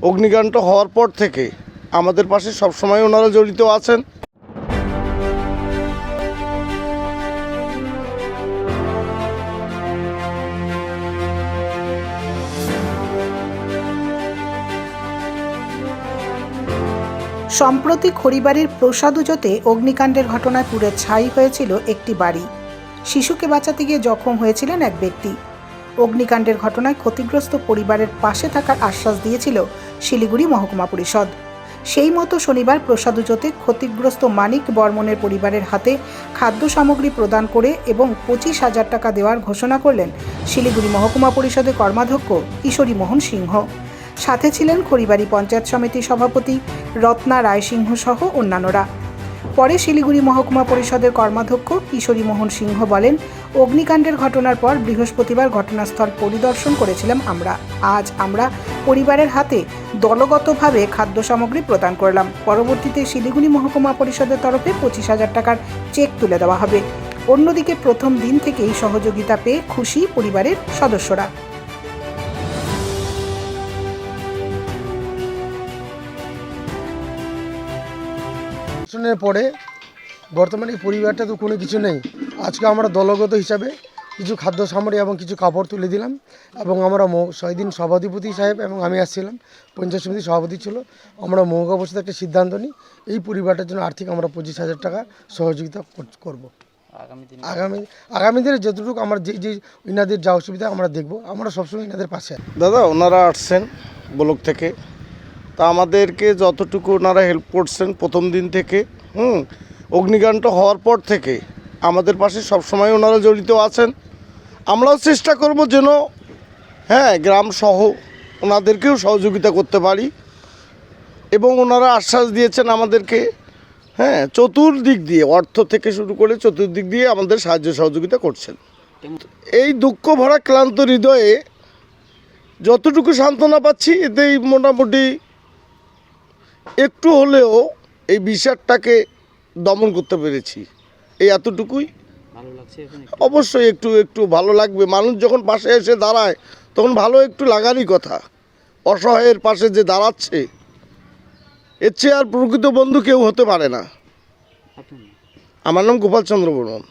অগ্নিকাণ্ড হওয়ার পর থেকে আমাদের পাশে সবসময় ওনারা জড়িত আছেন। সম্প্রতি খড়িবাড়ির প্রসাদুজোতে অগ্নিকাণ্ডের ঘটনায় পুড়ে ছাই হয়েছিল একটি বাড়ি। শিশুকে বাঁচাতে গিয়ে জখম হয়েছিলেন এক ব্যক্তি। অগ্নিকাণ্ডের ঘটনায় ক্ষতিগ্রস্ত পরিবারের পাশে থাকার আশ্বাস দিয়েছিল শিলিগুড়ি মহকুমা পরিষদ। সেই মতো শনিবার প্রসাদুজোতে ক্ষতিগ্রস্ত মানিক বর্মনের পরিবারের হাতে খাদ্য সামগ্রী প্রদান করে এবং পঁচিশ হাজার টাকা দেওয়ার ঘোষণা করলেন শিলিগুড়ি মহকুমা পরিষদের কর্মাধ্যক্ষ কিশোরী মোহন সিংহ। সাথে ছিলেন খড়িবাড়ি পঞ্চায়েত সমিতির সভাপতি রত্না রায়সিংহ সহ অন্যান্যরা। পরে শিলিগুড়ি মহকুমা পরিষদের কর্মাধ্যক্ষ কিশোরী মোহন সিংহ বলেন, অগ্নিকাণ্ডের ঘটনার পর বৃহস্পতিবার ঘটনাস্থল পরিদর্শন করেছিলাম আমরা। আজ আমরা পরিবারের হাতে দলগতভাবে খাদ্য সামগ্রী প্রদান করলাম। পরবর্তীতে শিলিগুড়ি মহকুমা পরিষদের তরফে পঁচিশ হাজার টাকার চেক তুলে দেওয়া হবে। অন্যদিকে প্রথম দিন থেকেই সহযোগিতা পেয়ে খুশি পরিবারের সদস্যরা। শুনের পরে বর্তমানে এই পরিবারটা তো কোনো কিছু নেই। আজকে আমরা দলগত হিসাবে কিছু খাদ্য সামগ্রী এবং কিছু কাপড় তুলে দিলাম এবং আমরা মৌ- সেদিন সভাধিপতি সাহেব এবং আমি আসছিলাম পঞ্চায়েত সমিতির সভাপতি ছিল। আমরা মৌকা বসে একটা সিদ্ধান্ত নিই এই পরিবারটার জন্য আর্থিক আমরা পঁচিশ হাজার টাকা সহযোগিতা কর- করব। আগামী আগামী দিনে যতটুকু আমার যে যে ইনাদের যা অসুবিধা আমরা দেখব আমরা সবসময় ইনাদের পাশে দাদা ওনারা আসছেন ব্লক থেকে। তা আমাদেরকে যতটুকু ওনারা হেল্প করছেন প্রথম দিন থেকে, হুম, অগ্নিকাণ্ড হওয়ার পর থেকে আমাদের পাশে সবসময় ওনারা জড়িত আছেন। আমরাও চেষ্টা করব যেন হ্যাঁ গ্রাম সহ ওনাদেরকেও সহযোগিতা করতে পারি। এবং ওনারা আশ্বাস দিয়েছেন আমাদেরকে হ্যাঁ চতুর্দিক দিয়ে, অর্থ থেকে শুরু করে চতুর্দিক দিয়ে আমাদের সাহায্য সহযোগিতা করছেন। এই দুঃখ ভরা ক্লান্ত হৃদয়ে যতটুকু সান্ত্বনা পাচ্ছি, এতেই মোটামুটি একটু হলেও এই বিষাদটাকে দমন করতে পেরেছি। এই এতটুকুই? অবশ্যই একটু একটু ভালো লাগবে। মানুষ যখন পাশে এসে দাঁড়ায় তখন ভালো একটু লাগারই কথা। অসহায়ের পাশে যে দাঁড়াচ্ছে এর চেয়ে আর প্রকৃত বন্ধু কেউ হতে পারে না। আমার নাম গোপাল চন্দ্র বর্মন।